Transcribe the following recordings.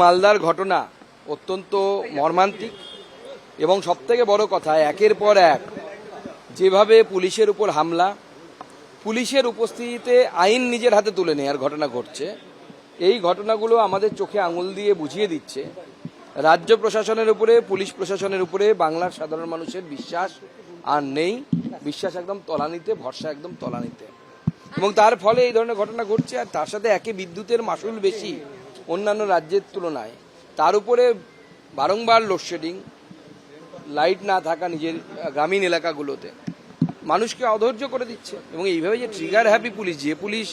মালদার ঘটনা অত্যন্ত মর্মান্তিক এবং সবথেকে বড় কথা, একের পর এক যেভাবে পুলিশের উপর হামলা, পুলিশের উপস্থিতিতে আইন নিজের হাতে তুলে নেওয়ার ঘটনা ঘটছে। এই ঘটনাগুলো আমাদের চোখে আঙুল দিয়ে বুঝিয়ে দিচ্ছে। রাজ্য প্রশাসনের উপরে, পুলিশ প্রশাসনের উপরে, বাংলার সাধারণ মানুষের বিশ্বাস আর নেই। বিশ্বাস একদম তলানিতে, ভরসা একদম তলানিতে। এবং তার ফলে এই ধরনের ঘটনা ঘটছে আর তার সাথে একে বিদ্যুতের মাসুল বেশি। অন্যান্য রাজ্যের তুলনায়। তার উপরে বারংবার লোডশেডিং লাইট না থাকা নিজের গ্রামীণ এলাকাগুলোতে। মানুষকে অধৈর্য করে দিচ্ছে। এবং এইভাবে যে ট্রিগার হ্যাপি পুলিশ, যে পুলিশ,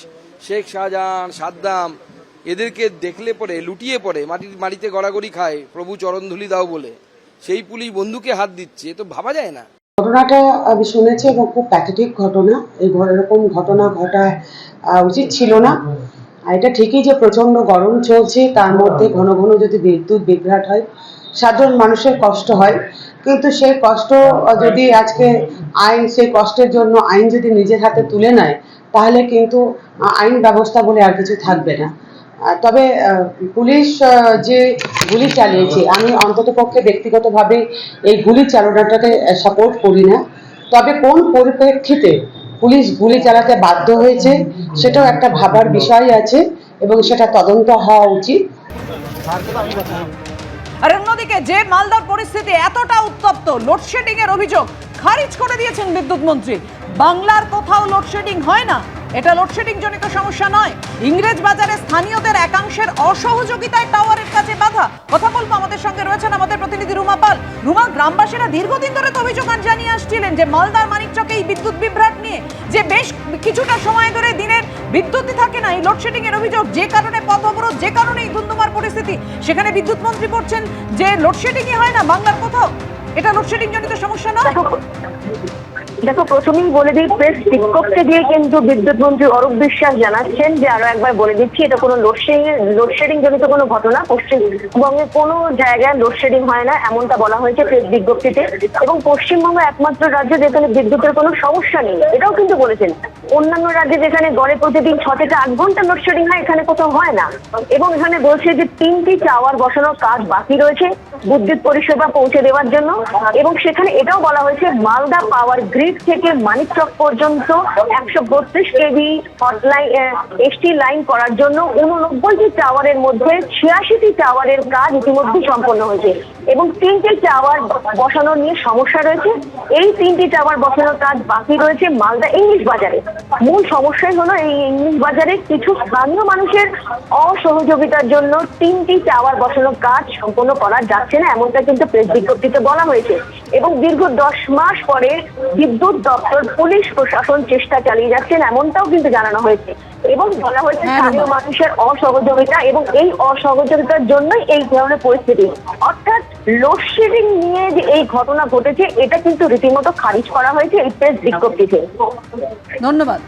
শেখ শাহজাহান, সাদ্দাম, এদেরকে দেখলে পরে, লুটিয়ে পড়ে, মাটির, মাটিতে গড়াগড়ি খায়, প্রভু চরণধুলি দাও বলে, সেই পুলিশ বন্ধুকে হাত দিচ্ছে, তো ভাবা যায় না। ঘটনাটা আমি শুনেছি এবং খুব প্যাথেটিক ঘটনা। এই এরকম ঘটনা ঘটা উচিত ছিল না। আর এটা ঠিকই যে প্রচণ্ড গরম চলছে তার মধ্যে ঘন ঘন যদি বিদ্যুৎ বিভ্রাট হয় সাধারণ মানুষের কষ্ট হয়। কিন্তু সেই কষ্ট যদি আজকে আইন সেই কষ্টের জন্য আইন যদি নিজের হাতে তুলে নেয় তাহলে কিন্তু আইন ব্যবস্থা বলে আর কিছু থাকবে না। তবে পুলিশ যে গুলি চালিয়েছে আমি অন্তত পক্ষে ব্যক্তিগতভাবে এই গুলি চালনাটাকে সাপোর্ট করি না। তবে কোন পরিপ্রেক্ষিতে পুলিশ গুলি চালাতে বাধ্য হয়েছে, সেটাও একটা ভাবার বিষয় আছে এবং সেটা তদন্ত হওয়া উচিত। আর অন্যদিকে যে মালদার পরিস্থিতি এতটা উত্তপ্ত লোডশেডিং এর অভিযোগ খারিজ করে দিয়েছেন বিদ্যুৎ মন্ত্রী। বাংলার কোথাও লোডশেডিং হয় না। এটা লোডশেডিং জনিত সমস্যা নয়। ইংরেজ বাজারে স্থানীয়দের একাংশের অসহযোগিতায় টাওয়ারের কাছে বাধা। কথা বলব আমাদের সঙ্গে রয়েছেন আমাদের প্রতিনিধি রুমা পাল। রুমা, গ্রামবাসীরা দীর্ঘদিন ধরে তো অভিযোগ জানিয়ে আসছিলেন যে মালদার মানিকচকে এই বিদ্যুৎ বিভ্রাট নিয়ে যে বেশ কিছুটা সময় ধরে দিনের বিদ্যুৎই থাকে না, এই লোডশেডিং এর অভিযোগ যে কারণে পথ অবরোধ, যে কারণে এই ধুন্ধুমার পরিস্থিতি। সেখানে বিদ্যুৎ মন্ত্রী বলছেন যে লোডশেডিংই হয় না, বাংলার কোথাও। এটা লোডশেডিং জনিত সমস্যা নয়? দেখো, প্রথমেই বলে দিই প্রেস বিজ্ঞপ্তি দিয়ে কিন্তু বিদ্যুৎ মন্ত্রী অরূপ বিশ্বাস জানাচ্ছেন যে আরও একবার বলে দিচ্ছি, এটা কোনো লোডশেডিং লোডশেডিং জনিত কোনো ঘটনা, পশ্চিমবঙ্গে কোনো জায়গায় লোডশেডিং হয় না, এমনটা বলা হয়েছে প্রেস বিজ্ঞপ্তিতে। এবং পশ্চিমবঙ্গ একমাত্র রাজ্য যেখানে বিদ্যুতের কোনো সমস্যা নেই, এটাও কিন্তু বলেছেন। অন্যান্য রাজ্যে যেখানে গড়ে প্রতিদিন ছ থেকে আট ঘণ্টা লোডশেডিং হয়, এখানে কোথাও হয় না। এবং এখানে বলছে যে তিনটি টাওয়ার বসানোর কাজ বাকি রয়েছে, বিদ্যুৎ পরিষেবা পৌঁছে দেওয়ার জন্য। এবং সেখানে এটাও বলা হয়েছে, মালদা পাওয়ার গ্রিড থেকে মানিকচক পর্যন্ত একশো বত্রিশ কেভি হটলাইন এসটি লাইন করার জন্য উননব্বইটি টাওয়ারের মধ্যে ছিয়াশিটি টাওয়ারের কাজ ইতিমধ্যে সম্পন্ন হয়েছে এবং তিনটি টাওয়ার বসানো নিয়ে সমস্যা রয়েছে। এই তিনটি টাওয়ার বসানোর কাজ বাকি রয়েছে মালদা ইংলিশ বাজারে। মূল সমস্যাই হলো এই ইংলিশ বাজারে কিছু স্থানীয় মানুষের অসহযোগিতার জন্য তিনটি টাওয়ার বসানোর কাজ সম্পন্ন করা যাচ্ছে না, এমনটা কিন্তু প্রেস বিজ্ঞপ্তিতে বলা হয়েছে। এবং দীর্ঘ দশ মাস পরে বিদ্যুৎ দপ্তর পুলিশ প্রশাসন চেষ্টা চালিয়ে যাচ্ছেন এমনটাও কিন্তু জানানো হয়েছে। এবং বলা হয়েছে হ্যাঁ, স্থানীয় মানুষের অসহযোগিতা এবং এই অসহযোগিতার জন্যই এই ধরনের পরিস্থিতি। অর্থাৎ লোডশেডিং নিয়ে যে এই ঘটনা ঘটেছে এটা কিন্তু রীতিমতো খারিজ করা হয়েছে এই প্রেস বিজ্ঞপ্তিতে। ধন্যবাদ।